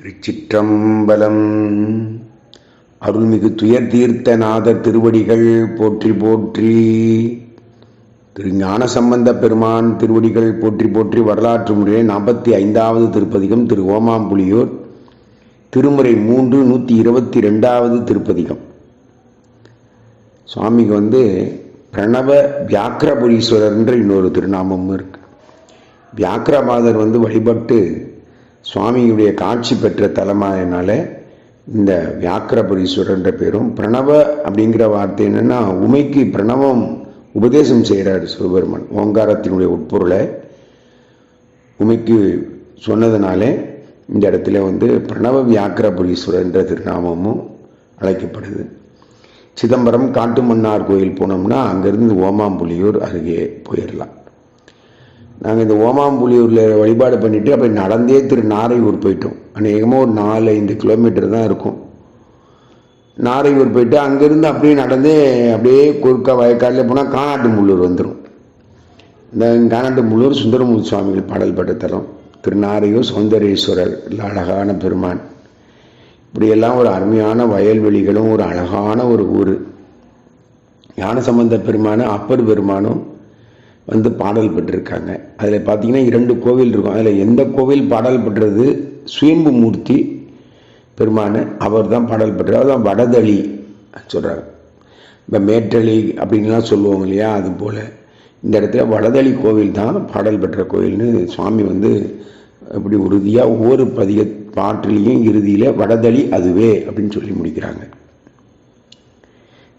திருச்சிற்றம்பலம். அருள்மிகு துயர் தீர்த்த நாதர் திருவடிகள் போற்றி போற்றி திரு ஞான சம்பந்த பெருமான் திருவடிகள் போற்றி போற்றி வரலாற்று முறையே நாற்பத்தி ஐந்தாவது திருப்பதிகம் திரு. ஓமாம்புலியூர் திருமுறை மூன்று நூற்றி இருபத்தி ரெண்டாவது திருப்பதிகம். சுவாமிக்கு வந்து பிரணவ வியாக்கிரபுரீஸ்வரர்ன்ற இன்னொரு திருநாமமும் இருக்கு. வியாக்கிரபாதர் வந்து வழிபட்டு சுவாமியுடைய காட்சி பெற்ற தலமாயனால இந்த வியாக்கிரபுரீஸ்வரர்ன்ற பேரும் பிரணவ அப்படிங்கிற வார்த்தை என்னென்னா உமைக்கு பிரணவம் உபதேசம் செய்கிறார் சிவபெருமன். ஓங்காரத்தினுடைய உட்பொருளை உமைக்கு சொன்னதுனாலே இந்த இடத்துல வந்து பிரணவ வியாக்கிரபுரீஸ்வரர்ன்ற திருநாமமும் அழைக்கப்படுது. சிதம்பரம் காட்டுமன்னார் கோயில் போனோம்னா அங்கேருந்து ஓமாம்புலியூர் அருகே போயிடலாம் நாங்கள் இந்த ஓமாம்புலியூரில் வழிபாடு பண்ணிவிட்டு அப்படி நடந்தே திரு நாரையூர் போயிட்டோம். அநேகமாக ஒரு நாலு ஐந்து கிலோமீட்டர் தான் இருக்கும். நாரையூர் போயிட்டு அங்கேருந்து அப்படியே நடந்தே அப்படியே குறுக்க வயக்காட்டில் போனால் காணாட்டு முள்ளூர் வந்துடும் இந்த காணாட்டு முள்ளூர் சுந்தரமூர்த்தி சுவாமிகள் பாடல் பட்ட தலம். திருநாரையூர் சௌந்தரேஸ்வரர் இல்லை அழகான பெருமான். இப்படியெல்லாம் ஒரு அருமையான வயல்வெளிகளும் ஒரு அழகான ஒரு ஊர். ஞான சம்பந்த பெருமானும் அப்பர் பெருமானும் வந்து பாடல் பெற்றிருக்காங்க. அதில் பார்த்தீங்கன்னா இரண்டு கோவில் இருக்கும். அதில் எந்த கோவில் பாடல் பெற்றது? சுயம்பு மூர்த்தி பெருமானு அவர் தான் பாடல் பெற்றார். அதுதான் வடதளி சொல்கிறாங்க இப்போ மேற்றளி அப்படின்லாம் சொல்லுவோம் இல்லையா? அது போல். இந்த இடத்துல வடதளி கோவில் தான் பாடல் பெற்ற கோவில்னு சுவாமி வந்து இப்படி உறுதியாக ஒவ்வொரு பதிக பாட்டிலையும் இறுதியில் வடதளி அதுவே அப்படின்னு சொல்லி முடிக்கிறாங்க.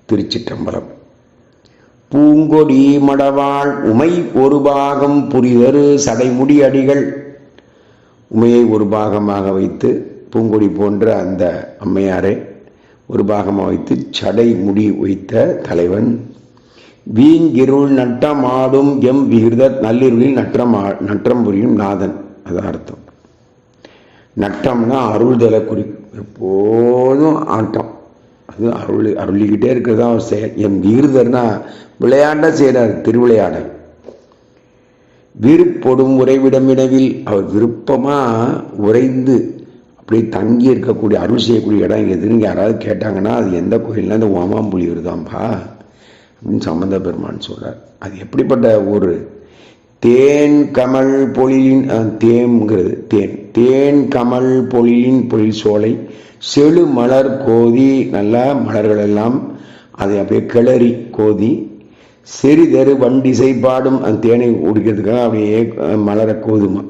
திருச்சிற்றம்பலம். பூங்கொடி மடவாள் உமை ஒரு பாகம் புரிதரு சடைமுடி அடிகள். உமையை ஒரு பாகமாக வைத்து பூங்கொடி போன்ற அந்த அம்மையாரை ஒரு பாகமாக வைத்து சடை முடி வைத்த தலைவன். வீங்கிருள் நட்டமாடும் எம் விகிருத நள்ளிருளில் நற்றம் நற்றம் புரியும் நாதன். அதான் அர்த்தம். நட்டம்னா அருள்தலை குறி எப்போதும் ஆட்டம். அது அருள் அருளிக்கிட்டே இருக்கிறது தான் செயல். என் விகிருதர்னா விளையாண்ட செய்கிறார் திருவிளையாடல். விருப்பொடும் உறைவிடமிடவில் அவர் விருப்பமாக உறைந்து அப்படியே தங்கி இருக்கக்கூடிய அருள் செய்யக்கூடிய இடம் எதுன்னு யாராவது கேட்டாங்கன்னா அது எந்த கோயில்னா இந்த ஓமாம்புலியூர் தான்ப்பா அப்படின்னு சம்பந்த பெருமான் சொல்கிறார் அது எப்படிப்பட்ட ஒரு தேன் கமல் பொழிலின் தேம்ங்கிறது தேன் தேன் கமல் பொழிலின் பொழில் சோலை செழு மலர் கோதி நல்ல மலர்கள் எல்லாம் அதை அப்படியே கிளறி கோதி செறிதரு வண்டிசை பாடும் அந்த தேனை குடிக்கிறதுக்காக அப்படியே மலர கோதுமா.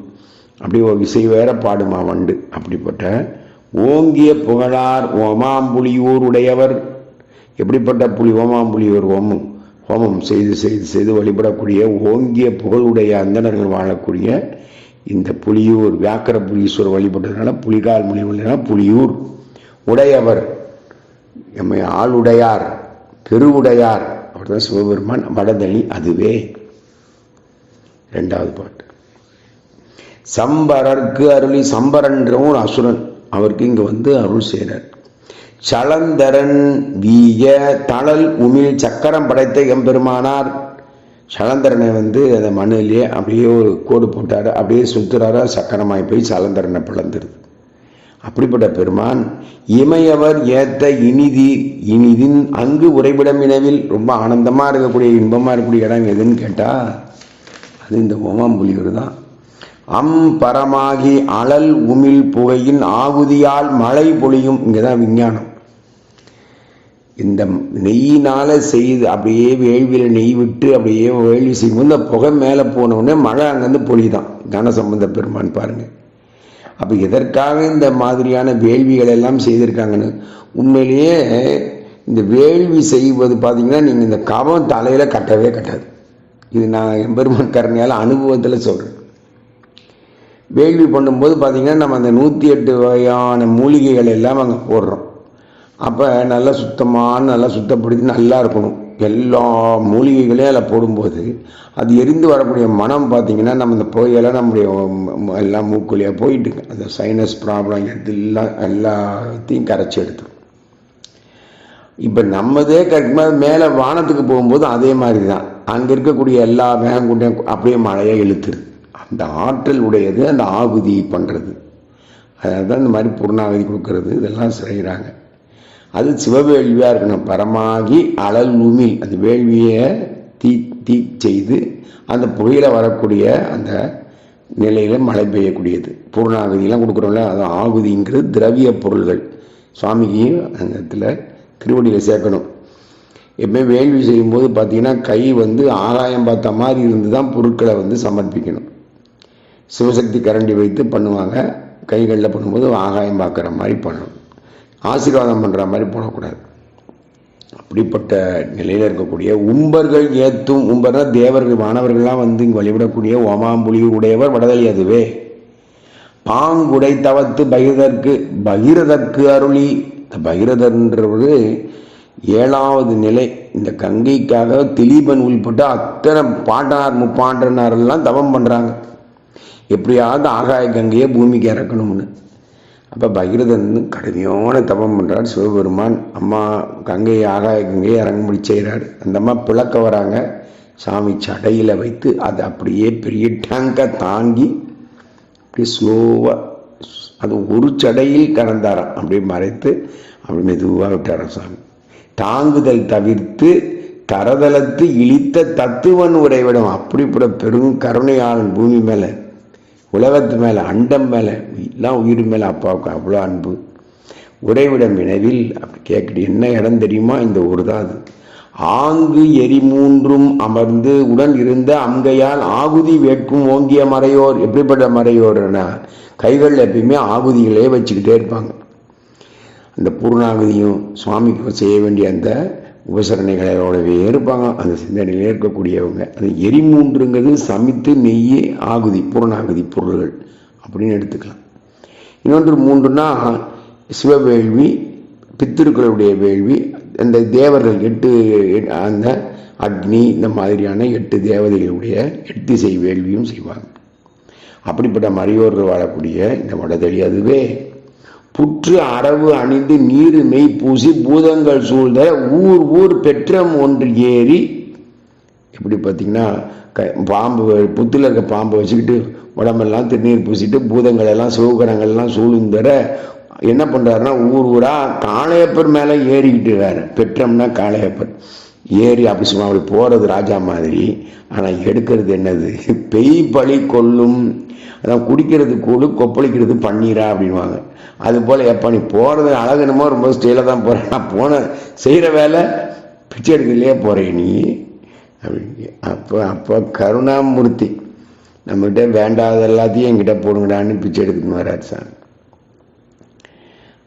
அப்படியே ஒரு இசை வேற பாடுமா வண்டு. அப்படிப்பட்ட ஓங்கிய புகழார் ஓமாம்புலியூர் உடையவர் எப்படிப்பட்ட புலி ஓமாம்புலியூர் ஓமம் ஹோமம்? செய்து செய்து செய்து வழிபடக்கூடிய ஓங்கிய புகழுடைய அந்தணர்கள் வாழக்கூடிய இந்த புலியூர் வியாக்கர புலீஸ்வரர் வழிபட்டதுனால புலிகால் மொழி புலியூர். உடையவர். எம்மை ஆளுடையார் பெருவுடையார் அப்படிதான் சிவபெருமான் வடதளி அதுவே. ரெண்டாவது பாட்டு. சம்பரர்க்கு அருளி சம்பரன்றவும் ஒரு அசுரன். அவருக்கு இங்கே வந்து அருள் செய்கிறார் சலந்தரன் வீய தளல் உமிழ் சக்கரம் படைத்த எம்பெருமானார். சலந்தரனை வந்து அந்த மண்ணிலேயே அப்படியே ஒரு கோடு போட்டார். அப்படியே சுற்றுறாரா சக்கரமாய் போய் சலந்தரனை பிளந்துருது. அப்படிப்பட்ட பெருமான் இமையவர் ஏத்த இனிதி இனிதின் அங்கு உறைவிடம் இனவில் ரொம்ப ஆனந்தமாக இருக்கக்கூடிய இன்பமாக இருக்கக்கூடிய இடம் எதுன்னு கேட்டால் அது இந்த ஓமாம்புலியூர் தான். அம் பரமாகி அழல் உமிழ் புகையின் ஆகுதியால் மழை பொழியும் இங்கே தான் விஞ்ஞானம். இந்த நெய்யினால் செய்து அப்படியே வேள்வியில் நெய் விட்டு அப்படியே வேள்வி செய்யும் இந்த புகை மேலே போனவுடனே மழை அங்கேருந்து பொழிதான். கனசம்பந்த பெருமான் பாருங்கள் அப்போ எதற்காக இந்த மாதிரியான வேள்விகள் எல்லாம் செய்திருக்காங்கன்னு? உண்மையிலேயே இந்த வேள்வி செய்வது பார்த்தீங்கன்னா நீங்கள் இந்த கவம் தலையில் கட்டவே கட்டாது. இது நான் எம்பெருமான் கருணையால் அனுபவத்தில் சொல்கிறேன் வேள்வி பண்ணும்போது பார்த்தீங்கன்னா நம்ம அந்த நூற்றி எட்டு வகையான மூலிகைகள் எல்லாம் அங்கே போடுறோம். அப்போ நல்லா சுத்தமான நல்லா சுத்தப்படுத்தி நல்லா இருக்கணும். எல்லா மூலிகைகளையும் அதில் போடும்போது அது எரிந்து வரக்கூடிய மனம் பார்த்திங்கன்னா நம்ம இந்த புகையெல்லாம் நம்முடைய எல்லாம் மூக்குழியாக போயிட்டுங்க. அந்த சைனஸ் ப்ராப்ளம் எல்லாம் எல்லாத்தையும் கரைச்சி எடுத்துரும். இப்போ நம்மதே கரெக்டாக மேலே வானத்துக்கு போகும்போது அதே மாதிரி தான். அங்கே இருக்கக்கூடிய எல்லா மேகங்கூட்டையும் அப்படியே மழையாக இழுத்துருது. அந்த ஆற்றல் உடையது அந்த ஆகுதி பண்ணுறது அதான் இந்த மாதிரி பூர்ணாவதி கொடுக்கறது இதெல்லாம் செய்கிறாங்க அது சிவவேள்வியாக இருக்கணும். பரமாகி அழல் உமிழ் அந்த வேள்வியை தீ தீ செய்து அந்த புகையில் வரக்கூடிய அந்த நிலையில் மழை பெய்யக்கூடியது. பூர்ணாகுதியெல்லாம் கொடுக்குறோம்ல அது ஆகுதிங்கிறது திரவிய பொருள்கள். சுவாமிக்கு அந்த இடத்துல திருவடியில் சேர்க்கணும். எப்பவுமே வேள்வி செய்யும்போது பார்த்தீங்கன்னா கை வந்து ஆகாயம் பார்த்த மாதிரி இருந்து தான் பொருட்களை வந்து சமர்ப்பிக்கணும். சிவசக்தி கரண்டி வைத்து பண்ணுவாங்க. கைகளில் பண்ணும்போது ஆகாயம் பார்க்குற மாதிரி பண்ணணும். ஆசீர்வாதம் பண்ணுற மாதிரி போடக்கூடாது. அப்படிப்பட்ட நிலையில் இருக்கக்கூடிய உம்பர்கள் ஏத்தும் உம்பர்னா தேவர்கள் மாணவர்கள்லாம் வந்து இங்கே வழிபடக்கூடிய ஓமாம்புலி உடையவர் வடதலி அதுவே. பாங்குடை தவத்து பகிரதற்கு பகிரதற்கு அருளி. இந்த பகிரதர்ன்றவர் ஏழாவது நிலை. இந்த கங்கைக்காக திலீபன் உள்பட்டு அத்தனை பாட்டனார் முப்பாண்டனாரெல்லாம் தவம் பண்ணுறாங்க எப்படியாவது ஆகாய கங்கையை பூமிக்கு இறக்கணும்னு. அப்போ பகிரதன் கடுமையான தவம் பண்ணுறார் சிவபெருமான் அம்மா கங்கையை ஆகாய கங்கையை இறங்கும்படி செய்கிறார். அந்த அம்மா பிளக்க வராங்க. சாமி சடையில் வைத்து அதை அப்படியே பெரிய டேங்கை தாங்கி அப்படியே ஸ்லோவாக அது ஒரு சடையில் கடந்தாராம் அப்படியே மறைத்து அப்படி மெதுவாக விட்டாராம் சாமி. தாங்குதல் தவிர்த்து தரதலத்து இழித்த தத்துவன் உறைவிடம். அப்படிப்பட பெரும் கருணையாளன் பூமி மேலே உலகத்து மேலே அண்டம் மேலே எல்லாம் உயிர் மேலே அப்பாவுக்கு அவ்வளோ அன்பு. உறைவிடம் நினைவில் அப்படி கேட்குது என்ன இடம் தெரியுமா? இந்த ஊர் தான் அது. ஆங்கு எரி மூன்றும் அமர்ந்து உடன் இருந்த அங்கையால் ஆகுதி வேட்கும் ஓங்கிய மறையோர். எப்படிப்பட்ட மறையோர்னா கைகளில் எப்பயுமே ஆகுதிகளே வச்சுக்கிட்டே இருப்பாங்க. அந்த பூர்ணாகுதியும் சுவாமிக்கும் செய்ய வேண்டிய அந்த உபசரணைகளோடவே இருப்பாங்க. அந்த சிந்தனையில் இருக்கக்கூடியவங்க. அது எரிமூன்றுங்கிறது சமைத்து நெய் ஆகுதி பூரணாகுதி பொருள்கள் அப்படின்னு எடுத்துக்கலாம். இன்னொன்று மூன்றுனா சிவவேள்வி பித்திருக்களுடைய வேள்வி அந்த தேவர்கள் எட்டு அந்த அக்னி இந்த மாதிரியான எட்டு தேவதைகளுடைய எட்டிசை வேள்வியும் செய்வாங்க. அப்படிப்பட்ட மறையோர்கள் வாழக்கூடிய இந்த வடதளி அதுவே. புற்று அரவு அணிந்து நீர் மெய் பூசி பூதங்கள் சூழ்ந்த ஊர் ஊர் பெற்றம் ஒன்று ஏறி எப்படி பார்த்தீங்கன்னா க பாம்பு புத்தில் இருக்க பாம்பை வச்சுக்கிட்டு உடம்பெல்லாம் திருநீர் பூசிட்டு பூதங்கள் எல்லாம் சிவகரங்கள்லாம் சூழ்ந்தர என்ன பண்ணுறாருன்னா ஊர் ஊராக காளையப்பர் மேலே ஏறிக்கிட்டு இருக்காரு பெற்றம்னா காளையப்பர். ஏறி அப்படி சும்மா அப்படி போகிறது ராஜா மாதிரி. ஆனால் எடுக்கிறது என்னது? பெய் பழி கொல்லும் அதான் குடிக்கிறது கூடு கொப்பளிக்கிறது பன்னீரா அப்படின்வாங்க. அது போல் எப்போ நீ போகிறது அழகுனமோ ரொம்ப ஸ்டைலாக தான் போகிறேன் நான் போன செய்கிற வேலை பிச்சை எடுக்கிறதுலே போகிறேன் நீ அப்படி அப்போ அப்போ கருணாமூர்த்தி நம்மகிட்ட வேண்டாத எல்லாத்தையும் என்கிட்ட போடுங்கடான்னு பிச்சை எடுக்கணும் வராது சார்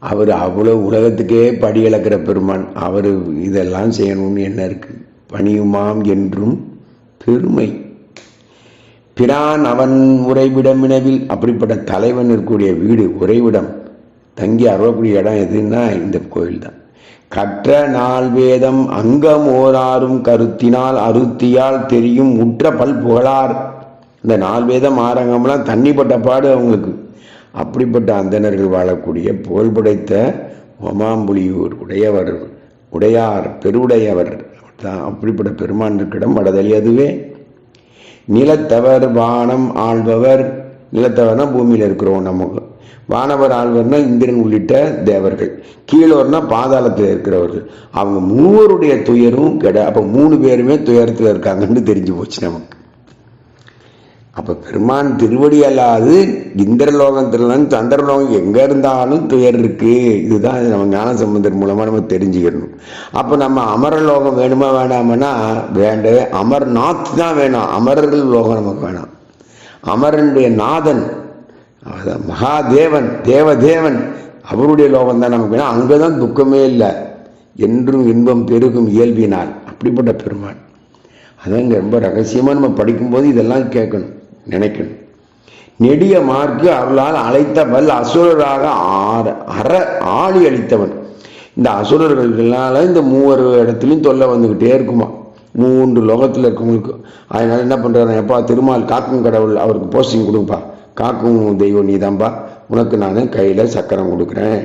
அவர் அவ்வளோ உலகத்துக்கே படி இழக்கிற பெருமான். அவர் இதெல்லாம் செய்யணும்னு என்ன இருக்குது பணியுமாம் என்றும் பெருமை. பிரான் அவன் உறைவிடமினவில் அப்படிப்பட்ட தலைவன் இருக்கக்கூடிய வீடு உறைவிடம். தங்கி அறக்கூடிய இடம் எதுன்னா இந்த கோயில் தான் கற்ற நாள் வேதம் அங்கம் ஓராறும் கருத்தினால் அருத்தியால் தெரியும் உற்ற பல் புகழார். இந்த நாள் வேதம் ஆரங்கம்லாம் தண்ணிப்பட்ட பாடு அவங்களுக்கு. அப்படிப்பட்ட அந்தனர்கள் வாழக்கூடிய புகழ்படைத்த ஒமாம்புலியூர் உடையவர் உடையார் பெருவுடையவர். தான் அப்படிப்பட்ட பெருமான் இருக்கிடம் வடதலி அதுவே. நிலத்தவர் வானம் ஆள்பவர். நிலத்தவர்னா பூமியில் இருக்கிறோம் நமக்கு. வானவர் ஆழ்வர்னா இந்திரன் உள்ளிட்ட தேவர்கள். கீழோர்னா பாதாளத்தில் இருக்கிறவர்கள். அவங்க மூவருடைய துயரும் கெட அப்போ மூணு பேருமே துயரத்தில் இருக்காங்கன்னு தெரிஞ்சு போச்சு நமக்கு. அப்போ பெருமான் திருவடி அல்லாது இந்திரலோகத்திலும் சந்திரலோகம் எங்கே இருந்தாலும் துயர் இருக்குது இதுதான் நம்ம ஞான சம்பந்தர் மூலமாக நம்ம தெரிஞ்சுக்கணும். அப்போ நம்ம அமரலோகம் வேணுமா வேணாமன்னா வேண்ட அமர்நாத் தான் வேணும். அமரர்கள் லோகம் நமக்கு வேணாம். அமரனுடைய நாதன் அதான் மகாதேவன் தேவதேவன் அவருடைய லோகம் தான் நமக்கு வேணும். அங்கே தான் துக்கமே இல்லை. என்றும் இன்பம் பெருகும் இயல்பினால். அப்படிப்பட்ட பெருமான். அதான் இங்கே ரொம்ப ரகசியமாக நம்ம படிக்கும்போது இதெல்லாம் கேட்கணும். நினைக்கணும். நெடிய மார்க்கு அருளால் அழைத்தவள் அசுரராக ஆற அற ஆளி அளித்தவன். இந்த அசுரர்களால இந்த மூவர் இடத்துலையும் தொல்லை வந்துக்கிட்டே இருக்குமா? மூன்று லோகத்தில் இருக்கவங்களுக்கு. அதனால் என்ன பண்ணுறாரு எப்பா திருமால் காக்கும் கடவுள் அவருக்கு போஸ்டிங் கொடுப்பா காக்கும் தெய்வம் நீ தான்ப்பா உனக்கு நான் கையில் சக்கரம் கொடுக்குறேன்.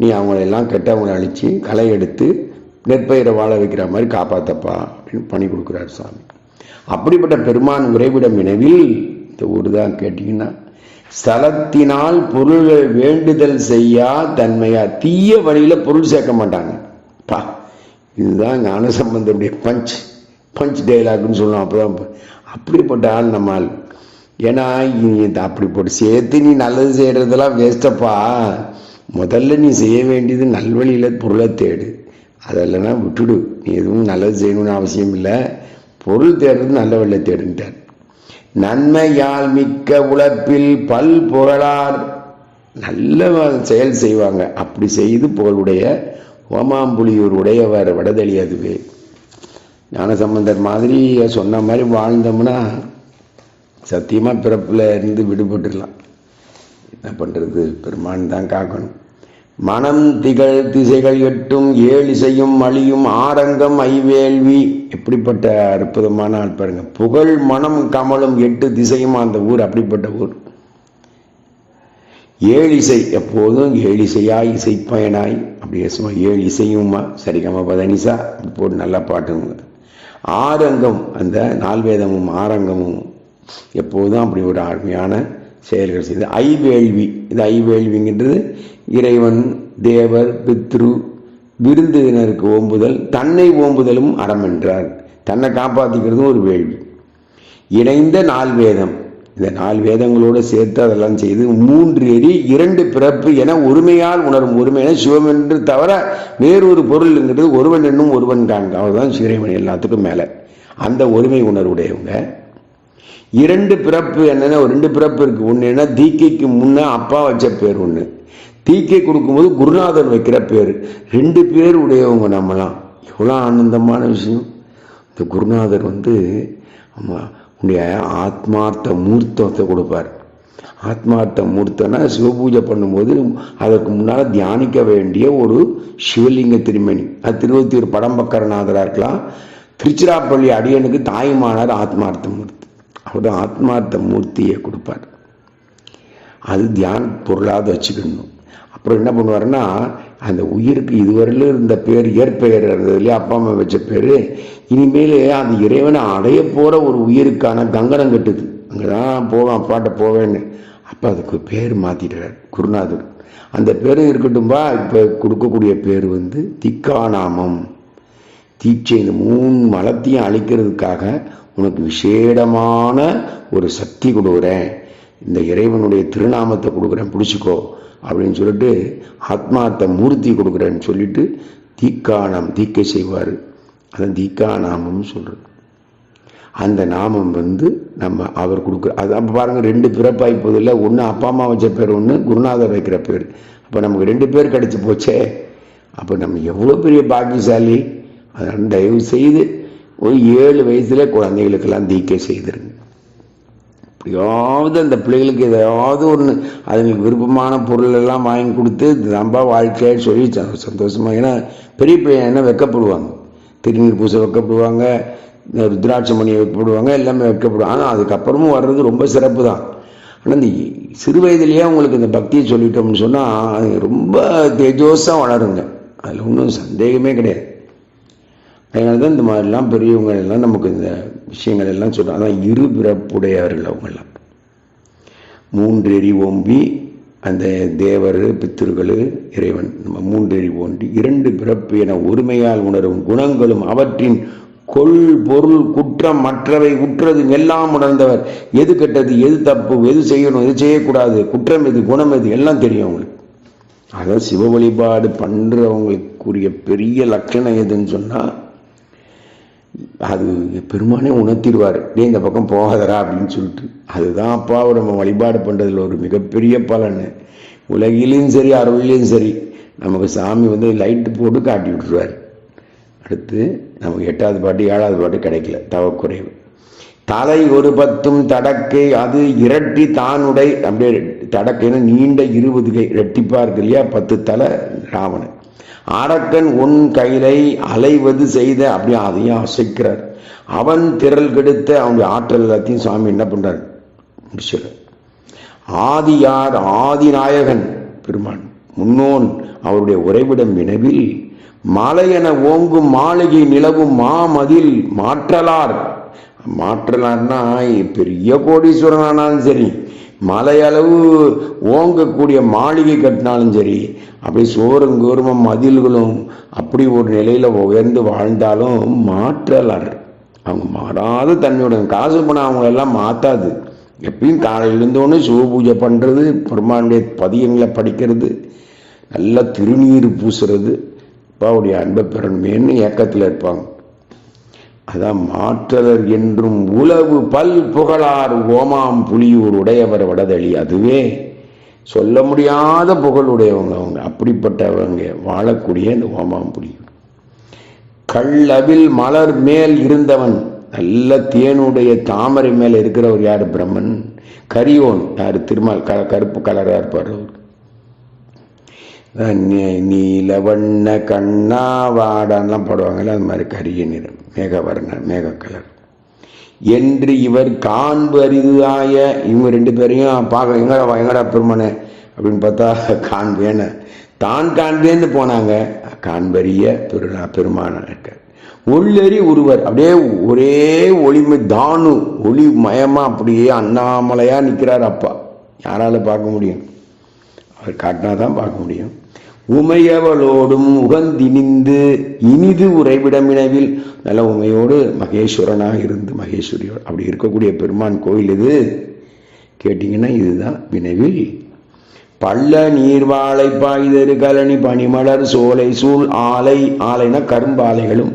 நீ அவங்களெல்லாம் கெட்டவங்களை அழித்து களை எடுத்து நெற்பயிரை வாழ வைக்கிற மாதிரி காப்பாத்தப்பா அப்படின்னு பண்ணி கொடுக்குறாரு சாமி. அப்படிப்பட்ட பெருமான் உறைவிடம் நினைவில் இந்த ஊர் தான் கேட்டிங்கன்னா ஸ்தலத்தினால் பொருள்கள் வேண்டுதல் செய்யா தன்மையா தீய வழியில் பொருள் சேர்க்க மாட்டாங்க. பா இதுதான் ஞானசம்பந்தருடைய பஞ்ச். பஞ்ச் டைலாக்னு சொல்லுவோம் அப்போதான் அப்படிப்பட்ட ஆள் நம்ம ஆள் ஏன்னா அப்படி போட்டு சேர்த்து நீ நல்லது செய்கிறதெல்லாம் வேஸ்டப்பா முதல்ல நீ செய்ய வேண்டியது நல்வழியில் பொருளை தேடு. அதெல்லாம் விட்டுடு. நீ எதுவும் நல்லது செய்யணும்னு அவசியம் இல்லை. பொருள் தேடுறது நல்ல வழியை தேடுன்ட்டார். நன்மையால் மிக்க உழைப்பில் பல் புகழார் நல்ல செயல் செய்வாங்க. அப்படி செய்து புகழுடைய ஓமாம்புலியூர் உடையவர் வடதளி அதுவே. ஞானசம்பந்தர் மாதிரி சொன்ன மாதிரி வாழ்ந்தோம்னா சத்தியமாக பிறப்பில் இருந்து விடுபட்டுடலாம். என்ன பண்ணுறது பெருமான் தான் காக்கணும். மனம் திகழ் திசைகள் எட்டும் ஏழிசையும் அழியும் ஆரங்கம் ஐவேள்வி. எப்படிப்பட்ட அற்புதமான ஆள் பாருங்க. புகழ் மனம் கமலும் எட்டு திசையும் அந்த ஊர் அப்படிப்பட்ட ஊர். ஏழிசை எப்போதும் ஏழிசையாய் இசைப்பயனாய். அப்படியே சும்மா ஏழு இசையுமா? சரிகம பதனிசா அப்படி போட்டு நல்லா பாட்டுங்க. ஆரங்கம் அந்த நால்வேதமும் ஆரங்கமும் எப்போதும் அப்படி ஒரு அருமையான செயல்கள் செய்து ஐவேள்வி இது ஐவேள்விங்கிறது இறைவன் தேவர் பித்ரு விருந்தினருக்கு ஓம்புதல் தன்னை ஓம்புதலும் அறம் என்றார். தன்னை காப்பாற்றிக்கிறதும் ஒரு வேள்வி. இணைந்த நால் வேதம். இந்த நால் வேதங்களோடு சேர்த்து அதெல்லாம் செய்து மூன்று எரி இரண்டு பிறப்பு என ஒருமையால் உணரும் ஒருமையான சிவம் என்று தவிர வேறொரு பொருள்ங்கிறது ஒருவன் என்னும் ஒருவன் காண்க. அவர்தான் சிறைமணி எல்லாத்துக்கும் மேலே. அந்த ஒருமை உணர்வுடையவங்க. இரண்டு பிறப்பு என்னென்னா ஒரு ரெண்டு பிறப்பு இருக்குது ஒன்று என்ன தீக்கைக்கு முன்னே அப்பா வச்ச பேர் ஒன்று தீக்கை கொடுக்கும்போது குருநாதர் வைக்கிற பேர். ரெண்டு பேர் உடையவங்க நம்மலாம். எவ்வளோ ஆனந்தமான விஷயம். இந்த குருநாதர் வந்து ஆமாம் உடைய ஆத்மார்த்த மூர்த்தத்தை கொடுப்பார். ஆத்மார்த்த மூர்த்தம்னா சிவபூஜை பண்ணும்போது அதற்கு முன்னால் தியானிக்க வேண்டிய ஒரு சிவலிங்க திருமணி அது திருவத்தியூர் படம்பக்கரநாதராக இருக்கலாம். திருச்சிராப்பள்ளி அடியனுக்கு தாய்மானார் ஆத்மார்த்த மூர்த்தி அவர் ஆத்மார்த்த மூர்த்தியை கொடுப்பார். அது தியான பொருளாக வச்சுக்கணும். அப்புறம் என்ன பண்ணுவாருன்னா அந்த உயிருக்கு இதுவரையிலும் இருந்த பேர் இயற்பெயர் இருந்தது இல்லையா அப்பா அம்மா வச்ச பேர் இனிமேல் அந்த இறைவனை அடைய போகிற ஒரு உயிருக்கான கங்கணம் கட்டுது. அங்கே தான் போவேன் அப்பாட்ட போவேன்னு. அப்போ அதுக்கு பேர் மாற்றிடுறார் குருநாதர். அந்த பேரும் இருக்கட்டும்பா இப்போ கொடுக்கக்கூடிய பேர் வந்து திக்கானாமம். தீட்சை இந்த மூணு மலத்தையும் அழிக்கிறதுக்காக உனக்கு விசேடமான ஒரு சக்தி கொடுக்குறேன். இந்த இறைவனுடைய திருநாமத்தை கொடுக்குறேன் பிடிச்சிக்கோ அப்படின்னு சொல்லிட்டு ஆத்மார்த்த மூர்த்தி கொடுக்குறேன்னு சொல்லிட்டு தீக்கானம் தீக்கை செய்வார். அதான் தீக்கா நாமம்னு சொல்கிறது அந்த நாமம் வந்து நம்ம அவர் கொடுக்குற அது அப்போ பாருங்கள் ரெண்டு பிறப்பாய் போதில்ல ஒன்று அப்பா அம்மா வச்ச பேர் ஒன்று குருநாதர் வைக்கிற பேர். அப்போ நமக்கு ரெண்டு பேர் கிடைச்சி போச்சே. அப்போ நம்ம எவ்வளோ பெரிய பாக்கியசாலி? அதனால் தயவு செய்து ஒரு ஏழு வயசுல குழந்தைகளுக்கெல்லாம் தீக்கை செய்திருங்க. எப்படியாவது அந்த பிள்ளைகளுக்கு எதையாவது ஒன்று அதுங்களுக்கு விருப்பமான பொருள் எல்லாம் வாங்கி கொடுத்து நம்ப வாழ்க்கையை சொல்லி ச- ஏன்னா பெரிய பிள்ளைங்க என்ன வெக்கப்படுவாங்க? திருநீர் பூசை வைக்கப்படுவாங்க ருத்ராட்ச மணியை வைக்கப்படுவாங்க எல்லாமே வைக்கப்படுவாங்க. ஆனால் அதுக்கப்புறமும் வர்றது ரொம்ப சிறப்பு தான். ஆனால் இந்த சிறு வயதுலேயே அவங்களுக்கு இந்த பக்தியை சொல்லிட்டோம்னு சொன்னால் அது ரொம்ப தேஜோஸாக வளருங்க. அதில் ஒன்றும் சந்தேகமே கிடையாது. அதனால தான் இந்த மாதிரிலாம் பெரியவங்க எல்லாம் நமக்கு இந்த விஷயங்கள் எல்லாம் சொல்கிறாங்க அதான் இருபிறப்புடையவர்கள் அவங்கெல்லாம். மூன்று எரி ஓம்பி அந்த தேவர் பித்திருக்கள் இறைவன் நம்ம மூன்று ஓன்றி இரண்டு பிறப்பு என ஒருமையால் உணரும் குணங்களும் அவற்றின் கொள் பொருள் குற்றம் மற்றவை குற்றது எல்லாம் உணர்ந்தவர். எது கெட்டது எது தப்பு எது செய்யணும் எது செய்யக்கூடாது குற்றம் எது குணம் எது எல்லாம் தெரியும் அவங்களுக்கு. அதான் சிவ வழிபாடு பண்ணுறவங்களுக்குரிய பெரிய லட்சணம் எதுன்னு சொன்னால் அது பெருமானே உணர்த்திடுவார் டே இந்த பக்கம் போகாதரா அப்படின்னு சொல்லிட்டு. அதுதான் அப்பாவை நம்ம வழிபாடு பண்ணுறதுல ஒரு மிகப்பெரிய பலன். உலகிலையும் சரி அருள்லேயும் சரி நமக்கு சாமி வந்து லைட்டு போட்டு காட்டி விட்டுருவார். அடுத்து நமக்கு எட்டாவது பாட்டு ஏழாவது பாட்டு கிடைக்கல தவக்குறைவு. தலை ஒரு பத்தும் தடக்கை அது இரட்டி தானுடை அப்படியே தடக்கைன்னு நீண்ட இருபது கை ரெட்டிப்பா இருக்கு இல்லையா பத்து தலை ராவணன். அரக்கன் உன் கையிலை அலைவது செய்த அப்படியே அதையும் அசைக்கிறார் அவன் திரள் கெடுத்த அவனுடைய ஆற்றல் எல்லாத்தையும் சுவாமி என்ன பண்றார்? முடிச்சிடறார். ஆதியார் ஆதிநாயகன் பெருமான் முன்னோன் அவருடைய உறைவிடம் வினவில் என ஓங்கும் மாளிகை நிலவும் மாமதில் மாற்றலார். மாற்றலார்னா பெரிய கோடீஸ்வரன் ஆனாலும் சரி மலையளவு ஓங்கக்கூடிய மாளிகை கட்டினாலும் சரி அப்படி சோறும் கூறுமும் மதில்களும் அப்படி ஒரு நிலையில் உயர்ந்து வாழ்ந்தாலும் மாற்றலர். அவங்க மாறாத தன்மையுடன் காசு பணம் அவங்களெல்லாம் மாற்றாது எப்பயும் காலையில இருந்தோன்னு சிவ பூஜை பண்ணுறது பெருமானுடைய பதியங்களை படிக்கிறது நல்லா திருநீர் பூசுறது. அப்பாவுடைய அன்பை பெறணுமேன்னு ஏக்கத்தில் இருப்பாங்க. அதான் மாற்றலர் என்றும் உளவு பல் புகழார் ஓமாம் புலியூர் உடையவர் வடதளி. அதுவே சொல்ல முடியாத புகழுடையவங்க அவங்க. அப்படிப்பட்டவங்க வாழக்கூடிய இந்த ஓமாம் புலியூர். கள்ளவில் மலர் மேல் இருந்தவன் நல்ல தேனுடைய தாமரை மேல் இருக்கிறவர் யார்? பிரம்மன். கரியோன் யார்? திருமால் க கருப்பு கலராக இருப்பார் நீலவண்ண கண்ணா வாடான்லாம் பாடுவாங்கல்ல அது மாதிரி கரிய நிறம். மேகவர்ண மேகக்கலர் கலர் என்று இவர் காண்பு அரிதாய இவங்க ரெண்டு பேரையும் பார்க்க எங்கடா எங்கடா பெருமனே அப்படின்னு பார்த்தா காண்பேன்னு தான் காண்பேன்னு போனாங்க. காண்பரிய பெருநா பெருமான இருக்கார். ஒள்ளெறி ஒருவர் அப்படியே ஒரே ஒளிமை தானு ஒளி மயமா அப்படியே அண்ணாமலையா நிற்கிறார் அப்பா. யாரால பார்க்க முடியும்? அவர் காட்டினா தான் பார்க்க முடியும். உமையவளோடும் உகந்தினிந்து இனிது உறைவிடமினவில். நல்ல உமையோடு மகேஸ்வரனாக இருந்து மகேஸ்வரியோடு. அப்படி இருக்கக்கூடிய பெருமான் கோயில் இது. கேட்டிங்கன்னா இதுதான் வினவில். பள்ள நீர்வாழை பாய்தரு கலனி பனிமலர் சோலை சூழ் ஆலை ஆலைனா கரும்பாலைகளும்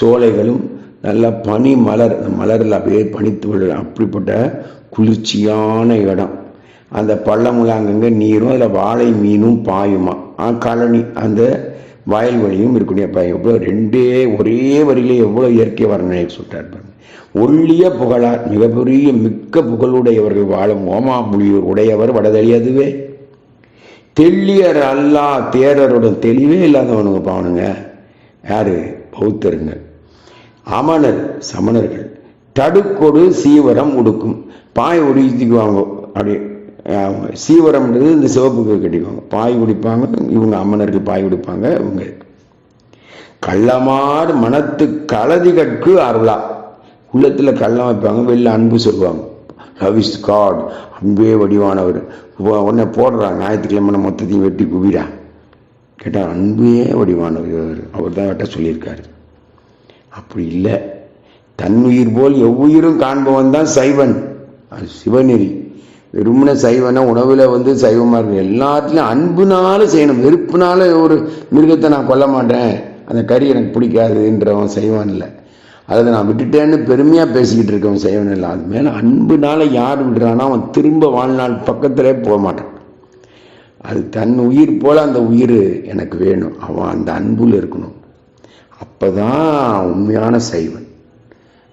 சோலைகளும் நல்ல பனி மலர் அந்த மலரில் அப்படியே பனித்து அப்படிப்பட்ட குளிர்ச்சியான இடம். அந்த பள்ளமுல அங்கங்கே நீரும் அதில் வாழை மீனும் பாயுமா. ஆ, கழனி அந்த வயல்வெளியும் இருக்கக்கூடிய பாயும் ரெண்டே ஒரே வரியிலே எவ்வளோ இயற்கை வர்ணனை சொல்லிட்டார் பாருங்க. ஒல்லிய புகழார் மிகப்பெரிய மிக்க புகழுடையவர்கள் வாழும் ஓமாபுலியூர் உடையவர் வடதளி அதுவே. அல்லா தேரருடன் தெளிவே இல்லாதவனுங்க பாவனுங்க யாரு? பௌத்தருங்க. அமணர் சமணர்கள். தடுக்கொடு சீவரம் உடுக்கும். பாய் உடிச்சுக்குவாங்க அப்படி சீவரம்ன்றது இந்த சிவப்புக்கு கட்டிக்குவாங்க பாய் குடிப்பாங்க இவங்க அம்மனருக்கு பாய் குடிப்பாங்க இவங்க. கள்ளமார் மனத்து கலதிகட்கு அருளா. உள்ளத்தில் கள்ளம் வைப்பாங்க வெளில அன்பு சொல்லுவாங்க. லவ் இஸ் காட் அன்பே வடிவானவர். உடனே போடுறாங்க ஞாயிற்றுக்கிழமை மொத்தத்தையும் வெட்டி குவிடா கேட்டால் அன்பே வடிவானவர் அவர் தான் கிட்ட சொல்லியிருக்காரு. அப்படி இல்லை. தன்னுயிர் போல் எவ்வுயிரும் காண்பவன் தான் சைவன். அது சிவநெறி. விரும்பின சைவனா உணவுல வந்து சைவமா இருக்கு எல்லாத்துலயும் அன்புனால செய்யணும். வெறுப்புனால ஒரு மிருகத்தை நான் கொல்ல மாட்டேன். அந்த கறி எனக்கு பிடிக்காதுன்றவன் செய்வான் இல்லை. அதை நான் விட்டுட்டேன்னு பெருமையா பேசிக்கிட்டு இருக்கவன் செய்வன் இல்லை. அது மேலே அன்புனால யார் விடுறானோ அவன் திரும்ப வாழ்நாள் பக்கத்திலே போக மாட்டான். அது தன் உயிர் போல அந்த உயிர் எனக்கு வேணும். அவன் அந்த அன்புல இருக்கணும். அப்பதான் உண்மையான சைவன்.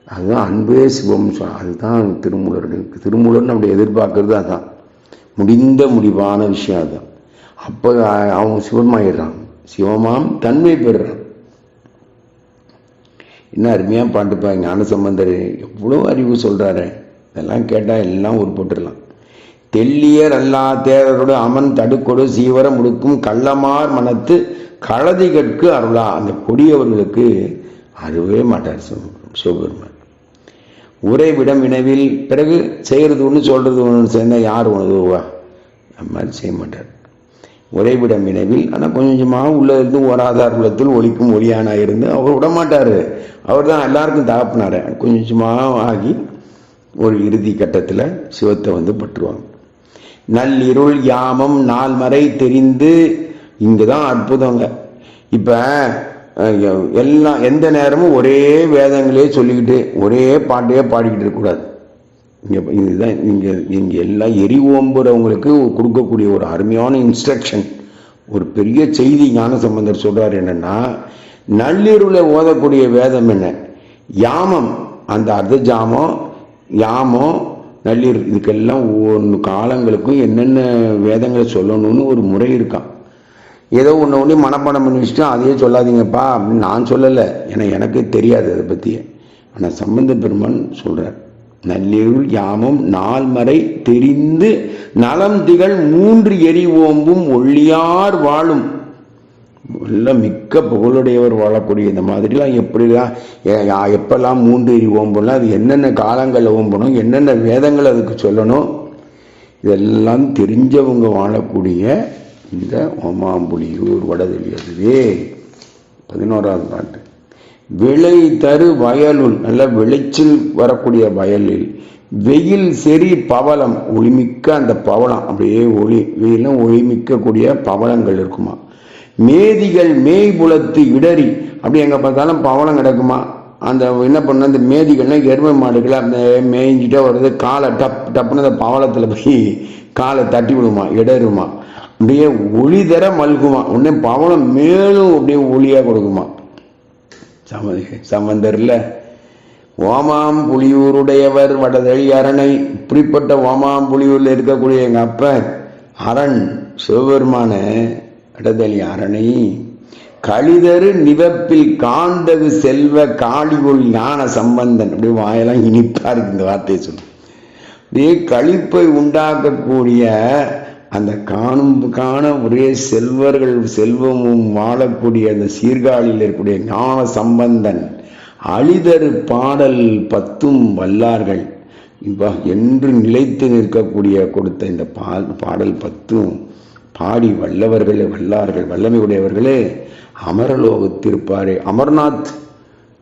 அதுதான் அன்பே சிவம் சொ- அதுதான் திருமூலர் திருமூலர்னு அப்படி எதிர்பார்க்கறது அதுதான் முடிந்த முடிவான விஷயம் அதுதான் அப்போ அவன் சிவமாயிடுறான் சிவமாம் தன்மை பெறுறான். என்ன அருமையாக பாட்டுப்பா ஞான சம்பந்தர் எவ்வளோ அறிவு சொல்கிறாரு இதெல்லாம் கேட்டால் எல்லாம் உருப்பட்டுடலாம். தெல்லியர் அல்லா தேரரோடு அமன் தடுக்கொடு சீவரம் முடுக்கும் கள்ளமார் மனத்து களதிகட்கு அருளா. அந்த கொடியவர்களுக்கு அருவே மாட்டார் சிவ- சிவபெருமான். உறைவிடம் வினவில் பிறகு செய்கிறது ஒன்று சொல்கிறது ஒன்று சேர்ந்தா யார் உணர்வுவா அந்த மாதிரி செய்ய மாட்டார். உறைவிடம் வினவில் ஆனால் கொஞ்சம் கொஞ்சமாக உள்ள இருந்து ஓராதார் உள்ளத்தில் ஒலிக்கும் ஒளியானா இருந்து அவர் விட மாட்டார் அவர் தான் எல்லாருக்கும் தகப்பினார் கொஞ்சம் கொஞ்சமாக ஆகி ஒரு இறுதி கட்டத்தில் சிவத்தை வந்து பற்றுவாங்க. நள்ளிருள் யாமம் நால்மறை தெரிந்து இங்கே தான் அற்புதங்க. இப்போ எல்லாம் எந்த நேரமும் ஒரே வேதங்களே சொல்லிக்கிட்டு ஒரே பாட்டையே பாடிக்கிட்டு இருக்கக்கூடாது. இங்கே இதுதான் இங்கே இங்கே எல்லாம் எரி ஓம்புறவங்களுக்கு கொடுக்கக்கூடிய ஒரு அருமையான இன்ஸ்ட்ரக்ஷன் ஒரு பெரிய செய்தி ஞான சம்பந்தர் சொல்கிறார் என்னன்னா நள்ளிருளை ஓதக்கூடிய வேதம் என்ன? யாமம் அந்த அர்த்த ஜாமம் யாமம் நள்ளிர் இதுக்கெல்லாம் ஒவ்வொன்று காலங்களுக்கும் என்னென்ன வேதங்களை சொல்லணும்னு ஒரு முறை இருக்கான். ஏதோ ஒன்று ஒன்று மனப்பாடம் பண்ணி வச்சுட்டு அதையே சொல்லாதீங்கப்பா அப்படின்னு நான் சொல்லலை. ஏன்னா எனக்கு தெரியாது அதை பற்றி ஆனால் சம்பந்த பெருமான் சொல்கிறார் நல்லிருள் யாமும் நால்மறை தெரிந்து நலம் திகழ் மூன்று எரி ஓம்பும் ஒள்ளியார் வாழும். எல்லாம் மிக்க புகழுடையவர் வாழக்கூடிய இந்த மாதிரிலாம் எப்படிலாம் எப்பெல்லாம் மூன்று எரி ஓம்பும்லாம் அது என்னென்ன காலங்களில் ஓம்பணும் என்னென்ன வேதங்கள் அதுக்கு சொல்லணும் இதெல்லாம் தெரிஞ்சவங்க வாழக்கூடிய இந்த ஓமாம்புலியூர் வடதெளி அதுவே. பதினோராவது பாட்டு. விளை தரு வயலுள் நல்ல விளைச்சல் வரக்கூடிய வயலில் வெயில் செறி பவளம் ஒளிமிக்க அந்த பவளம் அப்படியே ஒளி வெயிலும் ஒளிமிக்கக்கூடிய பவளங்கள் இருக்குமா? மேதிகள் மேய்புலத்து இடறி அப்படி எங்க பார்த்தாலும் பவளம் கிடக்குமா? அந்த என்ன பண்ண அந்த மேதிகள்னா எருமை மாடுகளை அந்த மேய்ஞ்சிட்டே வருது காலை டப் டப்புன்னு அந்த பவளத்தில் போய் காலை தட்டி விடுமா இடருமா அப்படியே ஒளி தர மல்குமா. உடனே பவளம் மேலும் அப்படியே ஒளியாக கொடுக்குமா. சம சம்பந்தர்ல ஓமாம் புலியூருடையவர் வடதழி அரணை. இப்படிப்பட்ட ஓமாம் புலியூர்ல இருக்கக்கூடிய எங்க அப்ப அரண் சிவபெருமான வடதளி அரணை. கழிதரு நிவப்பில் காண்டகு செல்வ காளிகுள் ஞான சம்பந்தன். அப்படி வாயெல்லாம் இனிப்பா இருக்கு இந்த வார்த்தையை சொல்லு. அப்படியே கழிப்பை உண்டாக்கக்கூடிய அந்த காணும் காண ஒரே செல்வர்கள் செல்வமும் வாழக்கூடிய அந்த சீர்காழியில் இருக்கக்கூடிய ஞான சம்பந்தன் அழிதரு பாடல் பத்தும் வல்லார்கள். இவ்வா என்று நிலைத்து நிற்கக்கூடிய கொடுத்த இந்த பா பாடல் பத்தும் பாடி வல்லவர்களே வல்லார்கள் வல்லமை உடையவர்களே அமரலோகத்திருப்பாரே. அமர்நாத்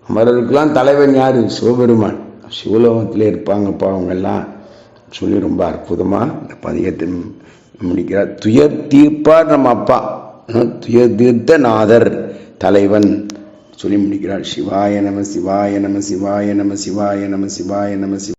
அமரருக்கெல்லாம் தலைவன் யாரு? சிவபெருமான். சிவலோகத்திலே இருப்பாங்கப்பா அவங்கெல்லாம். சொல்லி ரொம்ப அற்புதமா இந்த பதிகத்தின் முடிக்கிறார். துயர் தீர்ப்பார் நம்ம அப்பா. துயர் தீர்த்த நாதர் தலைவன். சொல்லி முடிக்கிறார். சிவாய நம சிவாய நம சிவாய நம சிவாய நம சிவாய நம சிவாய